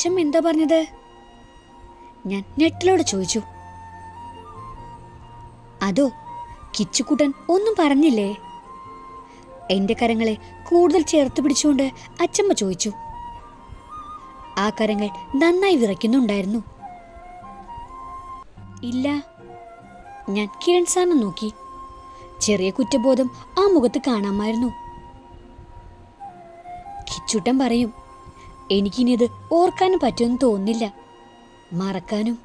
അച്ഛമ്മ എന്താ പറഞ്ഞത്? ഞാൻ നെട്ടിലോട് ചോദിച്ചു. അതോ കിച്ചുക്കുട്ടൻ ഒന്നും പറഞ്ഞില്ലേ? എന്റെ കരങ്ങളെ കൂടുതൽ ചേർത്ത് പിടിച്ചുകൊണ്ട് അച്ചമ്മ ചോദിച്ചു. ആ കരങ്ങൾ നന്നായി വിറയ്ക്കുന്നുണ്ടായിരുന്നു. ഇല്ല ഞാൻ കിരൺ സാറിനെ നോക്കി. ചെറിയ കുറ്റബോധം ആ മുഖത്ത് കാണാമായിരുന്നു. കിച്ചുട്ടൻ പറയും എനിക്കിനി ഇത് ഓർക്കാനും പറ്റുമെന്ന് തോന്നില്ല മറക്കാനും.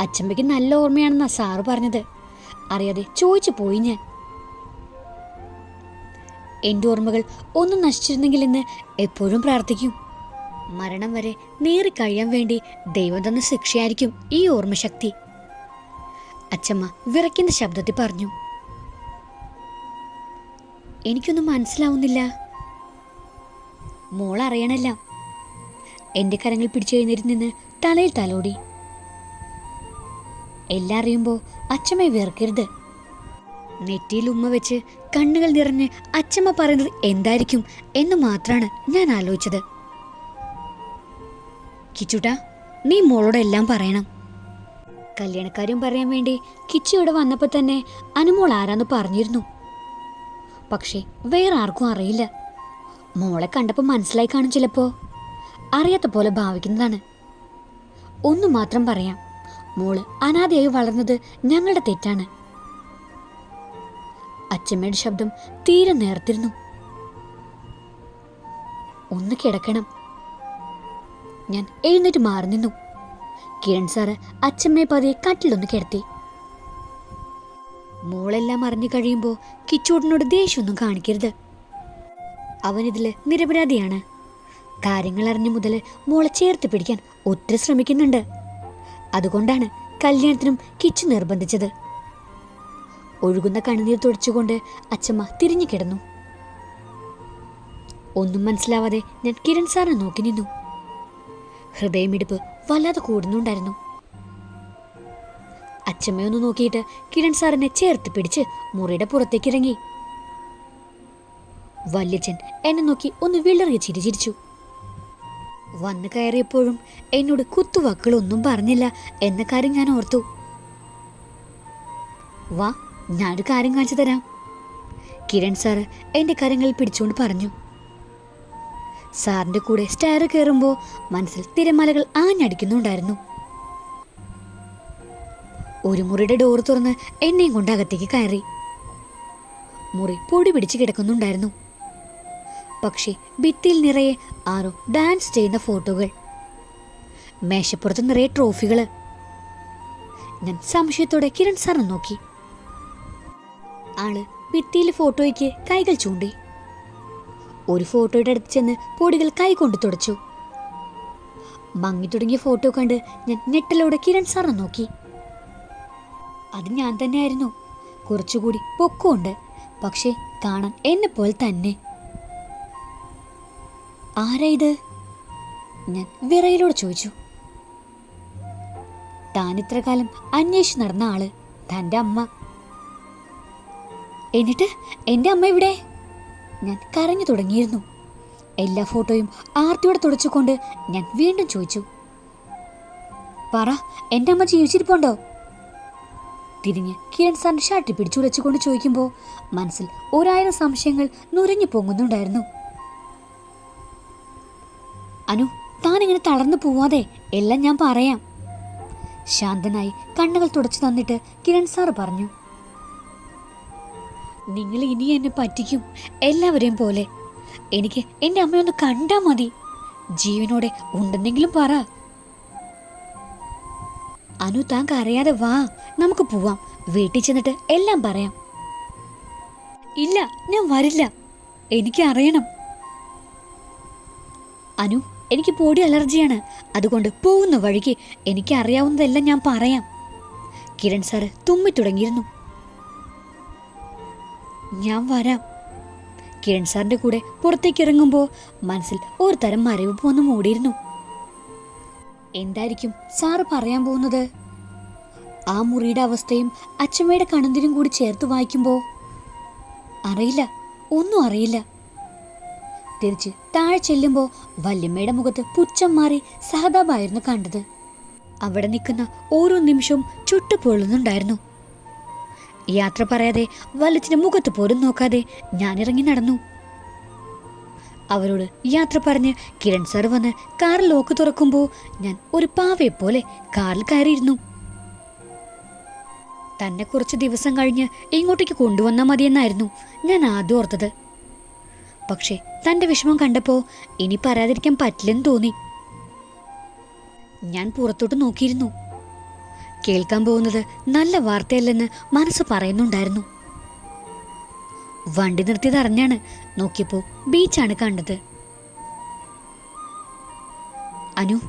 അച്ഛമ്മയ്ക്ക് നല്ല ഓർമ്മയാണെന്നാ സാറ് പറഞ്ഞത്. അറിയാതെ ചോദിച്ചു പോയി ഞാൻ. എന്റെ ഓർമ്മകൾ ഒന്നും നശിച്ചിരുന്നെങ്കിലെന്ന് എപ്പോഴും പ്രാർത്ഥിക്കും. മരണം വരെ നേറി കഴിയാൻ വേണ്ടി ദൈവം തന്ന ശിക്ഷയായിരിക്കും ഈ ഓർമ്മശക്തി. അച്ഛമ്മ വിറയ്ക്കുന്ന ശബ്ദത്തിൽ പറഞ്ഞു. എനിക്കൊന്നും മനസ്സിലാവുന്നില്ല. മോൾ അറിയണല്ല എന്റെ കരങ്ങൾ പിടിച്ചു കഴിഞ്ഞിരുന്ന് നിന്ന് തലയിൽ തലോടി. എല്ലാം അറിയുമ്പോൾ അച്ഛമ്മ വെറുക്കരുത്. നെറ്റിയിൽ ഉമ്മ വെച്ച് കണ്ണുകൾ നിറഞ്ഞ് അച്ഛമ്മ പറയുന്നത് എന്തായിരിക്കും എന്ന് മാത്രമാണ് ഞാൻ ആലോചിച്ചത്. കിച്ചുട്ട നീ മോളോട് എല്ലാം പറയണം. കല്യാണക്കാര്യം പറയാൻ വേണ്ടി കിച്ചു ഇവിടെ വന്നപ്പോൾ തന്നെ അനുമോൾ ആരാന്ന് പറഞ്ഞിരുന്നു. പക്ഷേ വേറെ ആർക്കും അറിയില്ല. മോളെ കണ്ടപ്പോൾ മനസ്സിലായി കാണും ചിലപ്പോ. അറിയാത്ത പോലെ ഭാവിക്കുന്നതാണ്. ഒന്നു മാത്രം പറയാം. മോൾ അനാഥയായി വളർന്നത് ഞങ്ങളുടെ തെറ്റാണ്. അച്ഛമ്മയുടെ ശബ്ദം തീരെ നേർത്തിരുന്നു. ഒന്ന് കിടക്കണം. ഞാൻ എഴുന്നേറ്റ് മാറി നിന്നു. കിരൺ സാറ് അച്ഛമ്മയെ പതിയെ കട്ടിലൊന്ന് കിടത്തി. മോളെല്ലാം അറിഞ്ഞു കഴിയുമ്പോൾ കിച്ചൂടിനോട് ദേഷ്യമൊന്നും കാണിക്കരുത്. അവനിതിൽ നിരപരാധിയാണ്. കാര്യങ്ങൾ അറിഞ്ഞു മുതൽ മോളെ ചേർത്ത് പിടിക്കാൻ ഒത്തിരി ശ്രമിക്കുന്നുണ്ട്. അതുകൊണ്ടാണ് കല്യാണത്തിനും കിച്ചു നിർബന്ധിച്ചത്. ഒഴുകുന്ന കണ്ണുനീർ തുടച്ചുകൊണ്ട് അച്ഛമ്മ തിരിഞ്ഞു കിടന്നു. ഒന്നും മനസ്സിലാവാതെ ഞാൻ കിരൺ സാറിനെ നോക്കി നിന്നു. ഹൃദയമിടിപ്പ് വല്ലാതെ കൂടുന്നുണ്ടായിരുന്നു. അച്ഛമ്മയൊന്ന് നോക്കിയിട്ട് കിരൺ സാറിനെ ചേർത്ത് പിടിച്ച് മുറിയുടെ പുറത്തേക്ക് ഇറങ്ങി വല്യച്ഛൻ എന്നെ നോക്കി ഒന്ന് വിളറിയ ചിരിചിരിച്ചു വന്നു കയറിയപ്പോഴും എന്നോട് കുത്തുവാക്കുകളൊന്നും പറഞ്ഞില്ല എന്ന കാര്യം ഞാൻ ഓർത്തു. വാ ഞാനൊരു കാര്യം കാണിച്ചു തരാം കിരൺ സാറ് എന്റെ കാര്യങ്ങളിൽ പിടിച്ചുകൊണ്ട് പറഞ്ഞു. സാറിന്റെ കൂടെ സ്റ്റയർ കയറുമ്പോൾ മനസ്സിൽ തിരമാലകൾ ആഞ്ഞടിക്കുന്നുണ്ടായിരുന്നു. ഒരു മുറിയുടെ ഡോർ തുറന്ന് എന്നെയും കൊണ്ട് അകത്തേക്ക് കയറി. മുറി പൊടി പിടിച്ച് കിടക്കുന്നുണ്ടായിരുന്നു. പക്ഷേ ഭിത്തിയിൽ നിറയെ ആരോ ഡാൻസ് ചെയ്യുന്ന ഫോട്ടോകൾ മേശപ്പുറത്ത് നിറയെ ട്രോഫികൾ ഞാൻ സംശയത്തോടെ കിരൺ സാറിനെ നോക്കി. ആൾ ഭിത്തിയിലെ ഫോട്ടോയ്ക്ക് കൈകൾ ചൂണ്ടി. ഒരു ഫോട്ടോയുടെ അടുത്ത് ചെന്ന് പൊടികൾ കൈകൊണ്ട് തുടച്ചു. മങ്ങി തുടങ്ങിയ ഫോട്ടോ കണ്ട് ഞാൻ ഞെട്ടലോടെ കിരൺ സാറിനെ നോക്കി. അത് ഞാൻ തന്നെയായിരുന്നു. കുറച്ചുകൂടി പൊക്കമുണ്ട്. പക്ഷേ കാണാൻ എന്നെ പോലെ തന്നെ. ആരാ ഇത്? ഞാൻ വിറയിലോട് ചോദിച്ചു. താൻ ഇത്ര കാലം അന്വേഷിച്ച് നടന്ന ആൾ തന്റെ അമ്മ. എന്നിട്ട് എന്റെ അമ്മ ഇവിടെ ഞാൻ കരഞ്ഞു തുടങ്ങിയിരുന്നു. എല്ലാ ഫോട്ടോയും ആർത്തിയോടെ തുടച്ചുകൊണ്ട് ഞാൻ വീണ്ടും ചോദിച്ചു. പറ എന്റെ അമ്മ ജീവിച്ചിരിപ്പുണ്ടോ? തിരിഞ്ഞ് കിരൺ സാറിന്റെ ഷർട്ട് പിടിച്ചുവെച്ചുകൊണ്ട് ചോദിക്കുമ്പോൾ മനസ്സിൽ ഒരായിരം സംശയങ്ങൾ നുരഞ്ഞു പൊങ്ങുന്നുണ്ടായിരുന്നു. അനു താൻ ഇങ്ങനെ തളർന്നു പോവാതെ എല്ലാം ഞാൻ പറയാം. ശാന്തനായി കണ്ണുകൾ തുടച്ചു തന്നിട്ട് കിരൺ സാറ് പറഞ്ഞു നിങ്ങൾ ഇനി എന്നെ പറ്റിക്കും എല്ലാവരെയും പോലെ. എനിക്ക് എന്റെ അമ്മയൊന്ന് കണ്ടാ മതി. ജീവനോടെ ഉണ്ടെന്നെങ്കിലും പറ. അനു താൻ കരയാതെ വാ നമുക്ക് പോവാം. വീട്ടിൽ ചെന്നിട്ട് എല്ലാം പറയാം. ഇല്ല ഞാൻ വരില്ല. എനിക്ക് അറിയണം. അനു എനിക്ക് പൊടി അലർജിയാണ്. അതുകൊണ്ട് പോകുന്ന വഴിക്ക് എനിക്ക് അറിയാവുന്നതെല്ലാം ഞാൻ പറയാം. കിരൺ സാറ് തുമ്മി തുടങ്ങിയിരുന്നു. ഞാൻ വരാം. കിരൺ സാറിന്റെ കൂടെ പുറത്തേക്ക് ഇറങ്ങുമ്പോൾ മനസ്സിൽ ഒരു തരം മറിവ് പോന്നു മൂടിയിരുന്നു. എന്തായിരിക്കും സാറ് പറയാൻ പോകുന്നത്? ആ മുറിയുടെ അവസ്ഥയും അച്ഛമ്മയുടെ കണന്തിനും കൂടി ചേർത്ത് വായിക്കുമ്പോൾ അറിയില്ല ഒന്നും അറിയില്ല. തിരിച്ച് താഴെ ചെല്ലുമ്പോൾ വല്യമ്മയുടെ മുഖത്ത് പുച്ഛം മാറി സഹതാപായിരുന്നു കണ്ടത്. അവിടെ നിൽക്കുന്ന ഓരോ നിമിഷവും ചുട്ടുപൊള്ളുന്നുണ്ടായിരുന്നു. യാത്ര പറയാതെ വല്ലച്ചിന്റെ മുഖത്ത് പോലും നോക്കാതെ ഞാൻ ഇറങ്ങി നടന്നു. അവരോട് യാത്ര പറഞ്ഞ് കിരൺ സാർ വന്ന് കാർ ലോക്ക് തുറക്കുമ്പോൾ ഞാൻ ഒരു പാവയെ പോലെ കാറിൽ കയറിയിരുന്നു. തന്നെ കുറച്ച് ദിവസം കഴിഞ്ഞ് ഇങ്ങോട്ടേക്ക് കൊണ്ടുവന്നാൽ മതിയെന്നായിരുന്നു ഞാൻ ആദ്യം ഓർത്തത്. പക്ഷേ തന്റെ വിഷമം കണ്ടപ്പോൾ ഇനി പറയാതിരിക്കാൻ പറ്റില്ലെന്ന് തോന്നി. ഞാൻ പുറത്തോട്ട് നോക്കിയിരുന്നു. കേൾക്കാൻ പോകുന്നത് നല്ല വാർത്തയല്ലെന്ന് മനസ്സ് പറയുന്നുണ്ടായിരുന്നു. വണ്ടി നിർത്തിയത് അറിഞ്ഞാണ് നോക്കിയപ്പോൾ ബീച്ചാണ് കണ്ടത്. അനു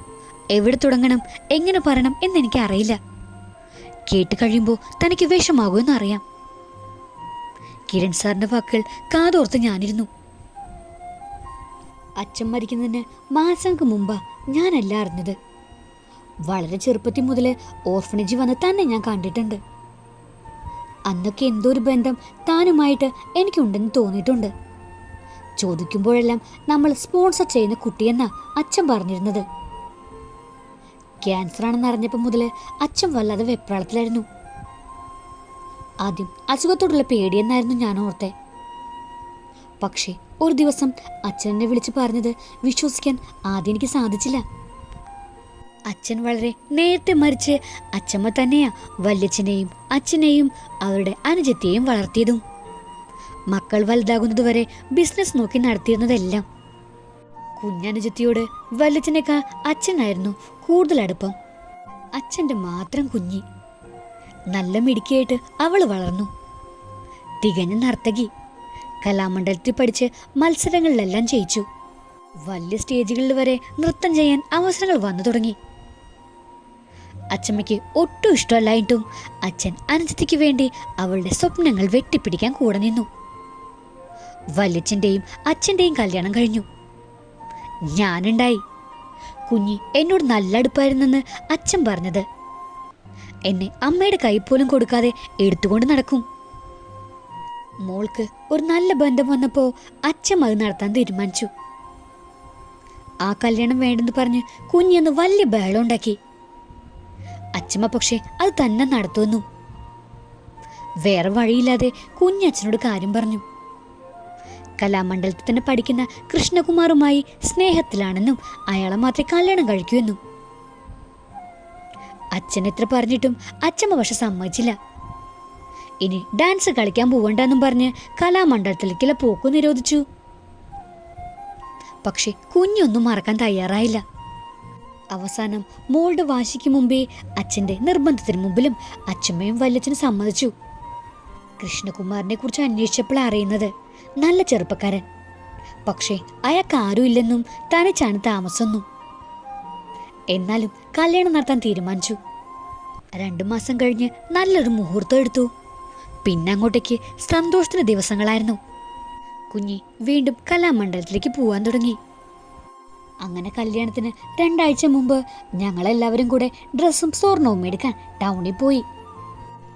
എവിടെ തുടങ്ങണം എങ്ങനെ പറയണം എന്നെനിക്ക് അറിയില്ല കേട്ട് കഴിയുമ്പോൾ തനിക്ക് വിഷമാകുമെന്ന് അറിയാം കിരൺ സാറിന്റെ വാക്കുകൾ കാതോർത്ത് ഞാനിരുന്നു. അച്ഛൻ മരിക്കുന്നതിന് മാസങ്ങൾക്ക് മുമ്പാ ഞാനല്ല അറിഞ്ഞത്. വളരെ ചെറുപ്പത്തിൽ മുതൽ ഓർഫണേജ് വന്ന് തന്നെ ഞാൻ കണ്ടിട്ടുണ്ട്. അന്നൊക്കെ എന്തോ ഒരു ബന്ധം താനുമായിട്ട് എനിക്കുണ്ടെന്ന് തോന്നിയിട്ടുണ്ട്. ചോദിക്കുമ്പോഴെല്ലാം നമ്മൾ സ്പോൺസർ ചെയ്യുന്ന കുട്ടിയെന്നാ അച്ഛൻ പറഞ്ഞിരുന്നത്. ക്യാൻസർ ആണെന്ന് അറിഞ്ഞപ്പോൾ മുതൽ അച്ഛൻ വല്ലാതെ വെപ്രാളത്തിലായിരുന്നു. ആദ്യം അസുഖത്തോടുള്ള പേടിയെന്നായിരുന്നു ഞാൻ ഓർത്തെ. പക്ഷേ ഒരു ദിവസം അച്ഛനെ വിളിച്ചു പറഞ്ഞത് വിശ്വസിക്കാൻ ആദ്യം എനിക്ക് സാധിച്ചില്ല. അച്ഛൻ വളരെ നേരത്തെ മരിച്ച് അച്ഛമ്മ തന്നെയാ വല്യച്ഛനെയും അച്ഛനെയും അവരുടെ അനുജത്തെയും വളർത്തിയതും. മക്കൾ വലുതാകുന്നതുവരെ ബിസിനസ് നോക്കി നടത്തിയിരുന്നതെല്ലാം. കുഞ്ഞനുജത്തിയോട് വല്യച്ഛനേക്കാൾ അച്ഛനായിരുന്നു കൂടുതൽ അടുപ്പം. അച്ഛന്റെ മാത്രം കുഞ്ഞി. നല്ല മിടുക്കിയായിട്ട് അവൾ വളർന്നു. തികഞ്ഞ നർത്തകി. കലാമണ്ഡലത്തിൽ പഠിച്ച് മത്സരങ്ങളിലെല്ലാം ജയിച്ചു. വലിയ സ്റ്റേജുകളിൽ വരെ നൃത്തം ചെയ്യാൻ അവസരങ്ങൾ വന്നു തുടങ്ങി. അച്ചമ്മയ്ക്ക് ഒട്ടും ഇഷ്ടമല്ലായിട്ടും അച്ഛൻ അനുജത്തിക്ക് വേണ്ടി അവളുടെ സ്വപ്നങ്ങൾ വെട്ടിപ്പിടിക്കാൻ കൂടെ നിന്നു. വല്യച്ഛന്റെയും അച്ഛന്റെയും കല്യാണം കഴിഞ്ഞു. ഞാനുണ്ടായി. കുഞ്ഞി എന്നോട് നല്ല അടുപ്പായിരുന്നെന്ന് അച്ഛൻ പറഞ്ഞത്. എന്നെ അമ്മയുടെ കൈ പോലും കൊടുക്കാതെ എടുത്തുകൊണ്ട് നടക്കും. മോൾക്ക് ഒരു നല്ല ബന്ധം വന്നപ്പോൾ അച്ഛൻ അത് നടത്താൻ തീരുമാനിച്ചു. ആ കല്യാണം വേണ്ടെന്ന് പറഞ്ഞ് കുഞ്ഞൊന്ന് വലിയ ബഹളം ഉണ്ടാക്കി. അച്ഛമ്മ പക്ഷെ അത് തന്നെ നടത്തുന്നു. വേറെ വഴിയില്ലാതെ കുഞ്ഞച്ഛനോട് കാര്യം പറഞ്ഞു. കലാമണ്ഡലത്തിൽ തന്നെ പഠിക്കുന്ന കൃഷ്ണകുമാറുമായി സ്നേഹത്തിലാണെന്നും അയാളെ മാത്രമേ കല്യാണം കഴിക്കൂ എന്നും അച്ഛൻ എത്ര പറഞ്ഞിട്ടും അച്ഛമ്മ പക്ഷെ സമ്മതിച്ചില്ല. ഇനി ഡാൻസ് കളിക്കാൻ പോവണ്ടെന്നും പറഞ്ഞ് കലാമണ്ഡലത്തിലേക്കുള്ള പോക്ക് നിരോധിച്ചു. പക്ഷെ കുഞ്ഞൊന്നും മറക്കാൻ തയ്യാറായില്ല. അവസാനം മോളുടെ വാശിക്ക് മുമ്പേ അച്ഛന്റെ നിർബന്ധത്തിന് മുമ്പിലും അച്ഛമ്മയും വല്യച്ഛനും സമ്മതിച്ചു. കൃഷ്ണകുമാറിനെ കുറിച്ച് അന്വേഷിച്ചപ്പോൾ അറിയുന്നത് നല്ല ചെറുപ്പക്കാരൻ. പക്ഷേ അയാൾക്ക് ആരുമില്ലെന്നും തനിച്ചാണ് താമസമൊന്നും എന്നാലും കല്യാണം നടത്താൻ തീരുമാനിച്ചു. രണ്ടു മാസം കഴിഞ്ഞ് നല്ലൊരു മുഹൂർത്തം എടുത്തു. പിന്നെ അങ്ങോട്ടേക്ക് സന്തോഷത്തിന് ദിവസങ്ങളായിരുന്നു. കുഞ്ഞി വീണ്ടും കലാമണ്ഡലത്തിലേക്ക് പോവാൻ തുടങ്ങി. അങ്ങനെ കല്യാണത്തിന് രണ്ടാഴ്ച മുമ്പ് ഞങ്ങളെല്ലാവരും കൂടെ ഡ്രസ്സും സ്വർണവും എടുക്കാൻ ടൗണിൽ പോയി.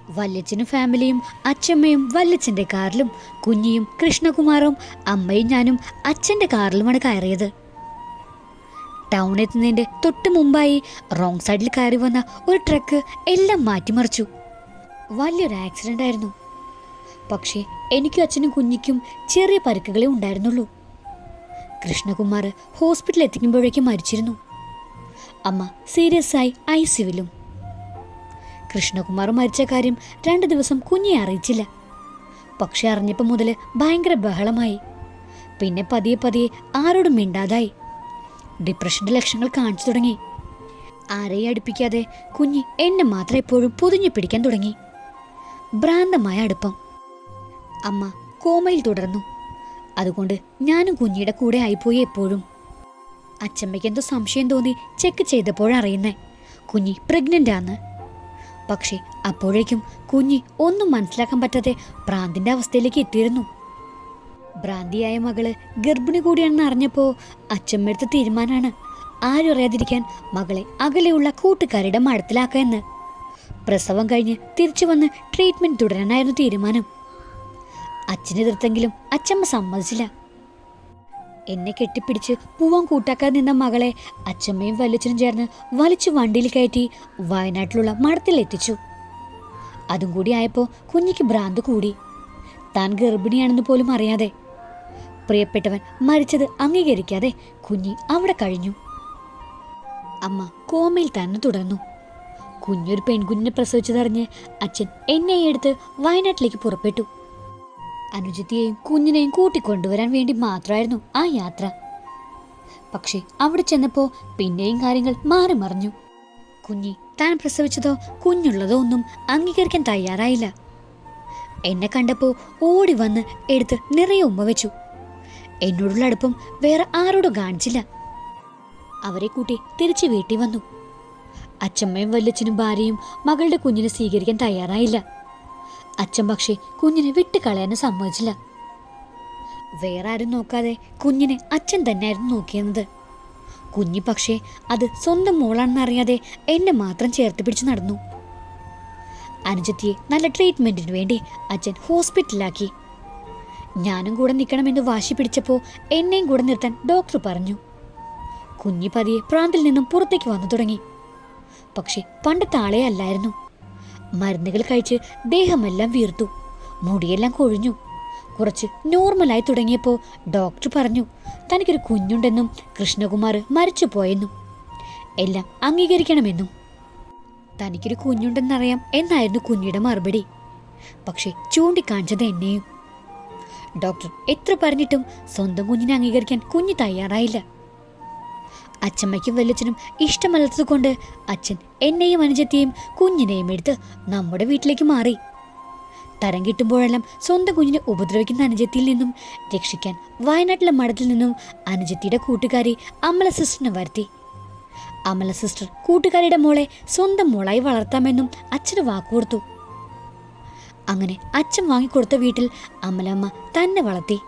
വല്യച്ഛനും ഫാമിലിയും അച്ഛമ്മയും വല്യച്ഛന്റെ കാറിലും കുഞ്ഞിയും കൃഷ്ണകുമാറും അമ്മയും ഞാനും അച്ഛന്റെ കാറിലുമാണ് കയറിയത്. ടൗൺ എത്തുന്നതിന്റെ തൊട്ട് മുമ്പായി റോങ് സൈഡിൽ കയറി വന്ന ഒരു ട്രക്ക് എല്ലാം മാറ്റിമറിച്ചു. വലിയൊരു ആക്സിഡന്റ് ആയിരുന്നു. പക്ഷേ എനിക്കും അച്ഛനും കുഞ്ഞിക്കും ചെറിയ പരുക്കുകളെ ഉണ്ടായിരുന്നുള്ളൂ. കൃഷ്ണകുമാർ ഹോസ്പിറ്റലിൽ എത്തിക്കുമ്പോഴേക്കും മരിച്ചിരുന്നു. അമ്മ സീരിയസ് ആയി ഐ സിവിലും കൃഷ്ണകുമാർ മരിച്ച കാര്യം രണ്ട് ദിവസം കുഞ്ഞെ അറിയിച്ചില്ല. പക്ഷെ അറിഞ്ഞപ്പോൾ മുതൽ ഭയങ്കര ബഹളമായി. പിന്നെ പതിയെ പതിയെ ആരോടും മിണ്ടാതായി. ഡിപ്രഷന്റെ ലക്ഷണങ്ങൾ കാണിച്ചു തുടങ്ങി. ആരെയും അടുപ്പിക്കാതെ കുഞ്ഞ് എന്നെ മാത്രം എപ്പോഴും പൊതിഞ്ഞു പിടിക്കാൻ തുടങ്ങി. ഭ്രാന്തമായ അടുപ്പം. അമ്മ കോമയിൽ തുടർന്നു. അതുകൊണ്ട് ഞാനും കുഞ്ഞിയുടെ കൂടെ ആയിപ്പോയി എപ്പോഴും. അച്ചമ്മയ്ക്ക് എന്തോ സംശയം തോന്നി ചെക്ക് ചെയ്തപ്പോഴറിയുന്നേ കുഞ്ഞി പ്രഗ്നന്റ് ആന്ന്. പക്ഷേ അപ്പോഴേക്കും കുഞ്ഞി ഒന്നും മനസ്സിലാക്കാൻ പറ്റാതെ ഭ്രാന്തിന്റെ അവസ്ഥയിലേക്ക് എത്തിയിരുന്നു. ഭ്രാന്തിയായ മകൾ ഗർഭിണി കൂടിയാണെന്ന് അറിഞ്ഞപ്പോൾ അച്ചമ്മയെടുത്ത തീരുമാനമാണ് ആരും അറിയാതിരിക്കാൻ മകളെ അകലെയുള്ള കൂട്ടുകാരുടെ മഴത്തിലാക്കുക എന്ന്. പ്രസവം കഴിഞ്ഞ് തിരിച്ചു വന്ന് ട്രീറ്റ്മെന്റ് തുടരാനായിരുന്നു തീരുമാനം. അച്ഛനെ എതിർത്തെങ്കിലും അച്ഛമ്മ സമ്മതിച്ചില്ല. എന്നെ കെട്ടിപ്പിടിച്ച് പൂവാൻ കൂട്ടാക്കാൻ നിന്ന മകളെ അച്ഛമ്മയും വലിച്ചനും ചേർന്ന് വലിച്ചു വണ്ടിയിൽ കയറ്റി വയനാട്ടിലുള്ള മഠത്തിൽ എത്തിച്ചു. അതും കൂടി ആയപ്പോൾ കുഞ്ഞിക്ക് ഭ്രാന്ത് കൂടി. താൻ ഗർഭിണിയാണെന്ന് പോലും അറിയാതെ. പ്രിയപ്പെട്ടവൻ മരിച്ചത് അംഗീകരിക്കാതെ കുഞ്ഞി അവിടെ കഴിഞ്ഞു. അമ്മ കോമയിൽ തന്നെ തുടർന്നു. കുഞ്ഞൊരു പെൺകുഞ്ഞിനെ പ്രസവിച്ചതറിഞ്ഞ് അച്ഛൻ എന്നെ എടുത്ത് വയനാട്ടിലേക്ക് പുറപ്പെട്ടു. അനുജത്തിയെയും കുഞ്ഞിനെയും കൂട്ടിക്കൊണ്ടുവരാൻ വേണ്ടി മാത്രമായിരുന്നു ആ യാത്ര. പക്ഷേ അവിടെ ചെന്നപ്പോൾ പിന്നെയും കാര്യങ്ങൾ മാറി മറിഞ്ഞു കുഞ്ഞി താൻ പ്രസവിച്ചതോ കുഞ്ഞുള്ളതോ ഒന്നും അംഗീകരിക്കാൻ തയ്യാറായില്ല. എന്നെ കണ്ടപ്പോൾ ഓടി വന്ന് എടുത്ത് നിറയെ ഉമ്മ വെച്ചു. എന്നോടുള്ള അടുപ്പം വേറെ ആരോടും കാണിച്ചില്ല. അവരെ കൂട്ടി തിരിച്ചു വീട്ടിൽ വന്നു. അച്ഛമ്മയും വല്ലച്ഛനും ഭാര്യയും മകളുടെ കുഞ്ഞിനെ സ്വീകരിക്കാൻ തയ്യാറായില്ല. അച്ഛൻ പക്ഷേ കുഞ്ഞിനെ വിട്ടുകളയാനും സമ്മതിച്ചില്ല. വേറെ ആരും നോക്കാതെ കുഞ്ഞിനെ അച്ഛൻ തന്നെയായിരുന്നു നോക്കിയിരുന്നത്. കുഞ്ഞി പക്ഷേ അത് സ്വന്തം മോളാണെന്നറിയാതെ എന്നെ മാത്രം ചേർത്ത് പിടിച്ച് നടന്നു. അനുജത്തിയെ നല്ല ട്രീറ്റ്മെന്റിന് വേണ്ടി അച്ഛൻ ഹോസ്പിറ്റലിലാക്കി. ഞാനും കൂടെ നിൽക്കണമെന്ന് വാശി പിടിച്ചപ്പോൾ എന്നെയും കൂടെ നിർത്താൻ ഡോക്ടർ പറഞ്ഞു. കുഞ്ഞി പതിയെ പ്രാന്തിൽ നിന്നും പുറത്തേക്ക് വന്നു തുടങ്ങി. പക്ഷെ പണ്ടത്തെ ആളെ അല്ലായിരുന്നു. മരുന്നുകൾ കഴിച്ച് ദേഹമെല്ലാം വീർത്തു. മുടിയെല്ലാം കൊഴിഞ്ഞു. കുറച്ച് നോർമലായി തുടങ്ങിയപ്പോൾ ഡോക്ടർ പറഞ്ഞു തനിക്കൊരു കുഞ്ഞുണ്ടെന്നും കൃഷ്ണകുമാർ മരിച്ചു പോയെന്നും എല്ലാം അംഗീകരിക്കണമെന്നും. തനിക്കൊരു കുഞ്ഞുണ്ടെന്നറിയാം എന്നായിരുന്നു കുഞ്ഞിയുടെ മറുപടി. പക്ഷെ ചൂണ്ടിക്കാണിച്ചത് എന്നെയും. ഡോക്ടർ എത്ര പറഞ്ഞിട്ടും സ്വന്തം കുഞ്ഞിനെ അംഗീകരിക്കാൻ കുഞ്ഞ് തയ്യാറായില്ല. അച്ഛമ്മയ്ക്കും വല്ലച്ചനും ഇഷ്ടമല്ലാത്തതുകൊണ്ട് അച്ഛൻ എന്നെയും അനുജത്തെയും കുഞ്ഞിനെയും എടുത്ത് നമ്മുടെ വീട്ടിലേക്ക് മാറി. തരം കിട്ടുമ്പോഴെല്ലാം സ്വന്തം കുഞ്ഞിനെ ഉപദ്രവിക്കുന്ന അനുജത്തിയിൽ നിന്നും രക്ഷിക്കാൻ വയനാട്ടിലെ മഠത്തിൽ നിന്നും അനുജത്തിയുടെ കൂട്ടുകാരി അമല സിസ്റ്ററിനെ വരുത്തി. അമല സിസ്റ്റർ കൂട്ടുകാരിയുടെ മോളെ സ്വന്തം മോളായി വളർത്താമെന്നും അച്ഛന് വാക്കുകൊടുത്തു. അങ്ങനെ അച്ഛൻ വാങ്ങിക്കൊടുത്ത വീട്ടിൽ അമലമ്മ തന്നെ വളർത്തി.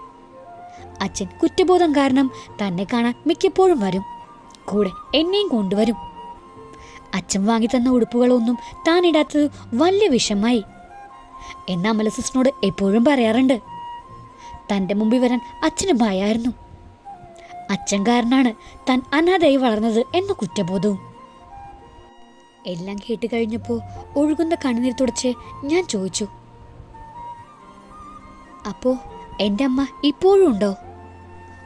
അച്ഛൻ കുറ്റബോധം കാരണം തന്നെ കാണാൻ മിക്കപ്പോഴും വരും. കൂടെ എന്നെയും കൊണ്ടുവരും. അച്ഛൻ വാങ്ങി തന്ന ഉടുപ്പുകളൊന്നും താൻ ഇടാത്തത് വലിയ വിഷമായി. എന്ന അമല സിസ്റ്ററിനോട് എപ്പോഴും പറയാറുണ്ട്. തന്റെ മുമ്പിൽ വരാൻ അച്ഛന് ഭയമായിരുന്നു അച്ഛൻ കാരനാണ് താൻ അനാഥയായി വളർന്നത് എന്ന കുറ്റബോധവും. എല്ലാം കേട്ട് കഴിഞ്ഞപ്പോൾ ഒഴുകുന്ന കണ്ണുനീർ തുടച്ച് ഞാൻ ചോദിച്ചു. അപ്പോൾ എന്റെ അമ്മ ഇപ്പോഴും ഉണ്ടോ?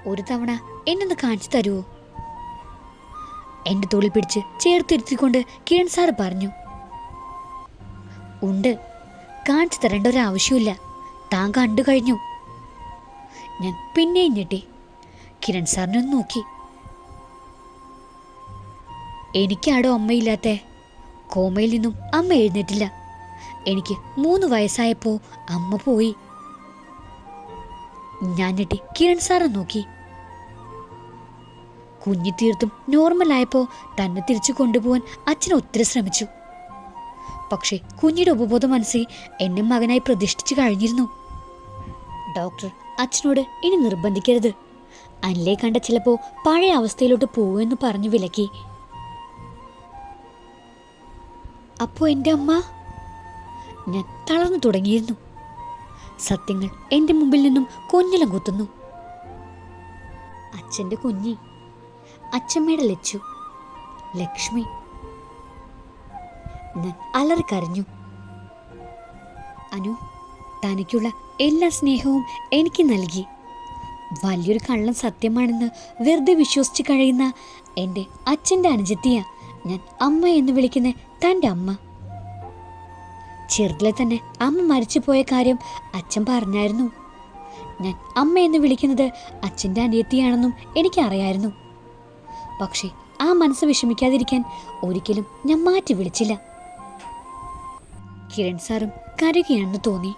ഒരു തവണ എന്നൊന്ന് കാണിച്ചു തരുമോ എന്റെ തോളിൽ പിടിച്ച് ചേർത്തിരുത്തിക്കൊണ്ട് കിരൺ സാർ പറഞ്ഞു ഉണ്ട് കാണിച്ചു തരേണ്ട ഒരാവശ്യമില്ല താൻ കണ്ടു കഴിഞ്ഞു. ഞാൻ പിന്നെയും ഞെട്ടി. കിരൺ സാറിനെ ഒന്ന് നോക്കി. എനിക്കാടോ അമ്മയില്ലാത്ത? കോമയിൽ നിന്നും അമ്മ എഴുന്നേറ്റില്ല. എനിക്ക് മൂന്ന് വയസ്സായപ്പോൾ അമ്മ പോയി. ഞാൻ ഞെട്ടി. കിരൺ സാറെ നോക്കി. കുഞ്ഞി തീർത്തും നോർമലായപ്പോൾ തന്നെ തിരിച്ചു കൊണ്ടുപോകാൻ അച്ഛൻ ഒത്തിരി ശ്രമിച്ചു. പക്ഷേ കുഞ്ഞിയുടെ ഉപബോധ മനസ്സിൽ എന്നെ മകനായി പ്രതിഷ്ഠിച്ചു കഴിഞ്ഞിരുന്നു. ഡോക്ടർ അച്ഛനോട് ഇനി നിർബന്ധിക്കരുത്. അനിലെ കണ്ട ചിലപ്പോൾ പഴയ അവസ്ഥയിലോട്ട് പോകുമെന്ന് പറഞ്ഞു വിലക്കി. അപ്പോ എന്റെ അമ്മ? ഞാൻ തളർന്നു തുടങ്ങിയിരുന്നു. സത്യങ്ങൾ എന്റെ മുമ്പിൽ നിന്നും കൊഞ്ഞിലം കുത്തുന്നു. അച്ഛന്റെ കുഞ്ഞി അച്ഛമ്മയുടെ ലച്ചു. ലക്ഷ്മി. ഞാൻ അലറിക്കരഞ്ഞു അനു തനിക്കുള്ള എല്ലാ സ്നേഹവും എനിക്ക് നൽകി. വലിയൊരു കള്ളം സത്യമാണെന്ന് വെറുതെ വിശ്വസിച്ച് കഴിയുന്ന എന്റെ അച്ഛന്റെ അനുജത്തിയ ഞാൻ അമ്മ എന്ന് വിളിക്കുന്ന തന്റെ അമ്മ. ചെറുതിലെ തന്നെ അമ്മ മരിച്ചുപോയ കാര്യം അച്ഛൻ പറഞ്ഞായിരുന്നു. ഞാൻ അമ്മ എന്ന് വിളിക്കുന്നത് അച്ഛന്റെ അനിയത്തിയാണെന്നും എനിക്കറിയായിരുന്നു. പക്ഷേ ആ മനസ്സ് വിഷമിക്കാതിരിക്കാൻ ഒരിക്കലും ഞാൻ മാറ്റി വിളിച്ചില്ല. കിരൺ സാറും കരയുകയാണെന്ന് തോന്നി.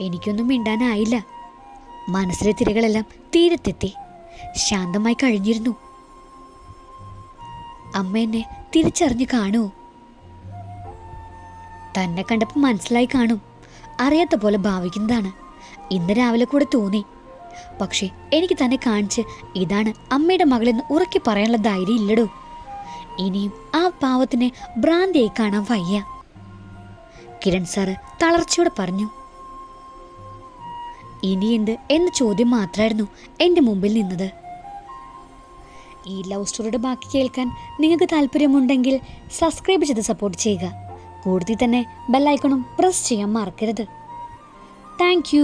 എനിക്കൊന്നും മിണ്ടാനായില്ല. മനസ്സിലെ തിരകളെല്ലാം തീരത്തെത്തി. ശാന്തമായി കഴിഞ്ഞിരുന്നു. അമ്മ എന്നെ തിരിച്ചറിഞ്ഞു കാണൂ. തന്നെ കണ്ടപ്പോൾ മനസ്സിലായി കാണും. അറിയാത്ത പോലെ ഭാവിക്കുന്നതാണ്. ഇന്ന് രാവിലെ കൂടെ തോന്നി. പക്ഷേ എനിക്ക് തന്നെ കാണിച്ച് ഇതാണ് അമ്മയുടെ മകളെന്ന് ഉറക്കി പറയാനുള്ള ധൈര്യം ഇല്ലടോ. ഇനിയും ആ പാവത്തിനെ ഭ്രാന്തിയായി കാണാൻ വയ്യ. കിരൺ സാറ് തളർച്ചയോടെ പറഞ്ഞു ഇനി എന്ത് എന്ന ചോദ്യം മാത്രമായിരുന്നു എന്റെ മുമ്പിൽ നിന്നത്. ഈ ലവ് സ്റ്റോറിയുടെ ബാക്കി കേൾക്കാൻ നിങ്ങൾക്ക് താല്പര്യമുണ്ടെങ്കിൽ സബ്സ്ക്രൈബ് ചെയ്ത് സപ്പോർട്ട് ചെയ്യുക. കൂടുതൽ തന്നെ ബെല്ലൈക്കണും പ്രസ് ചെയ്യാൻ മറക്കരുത്. താങ്ക്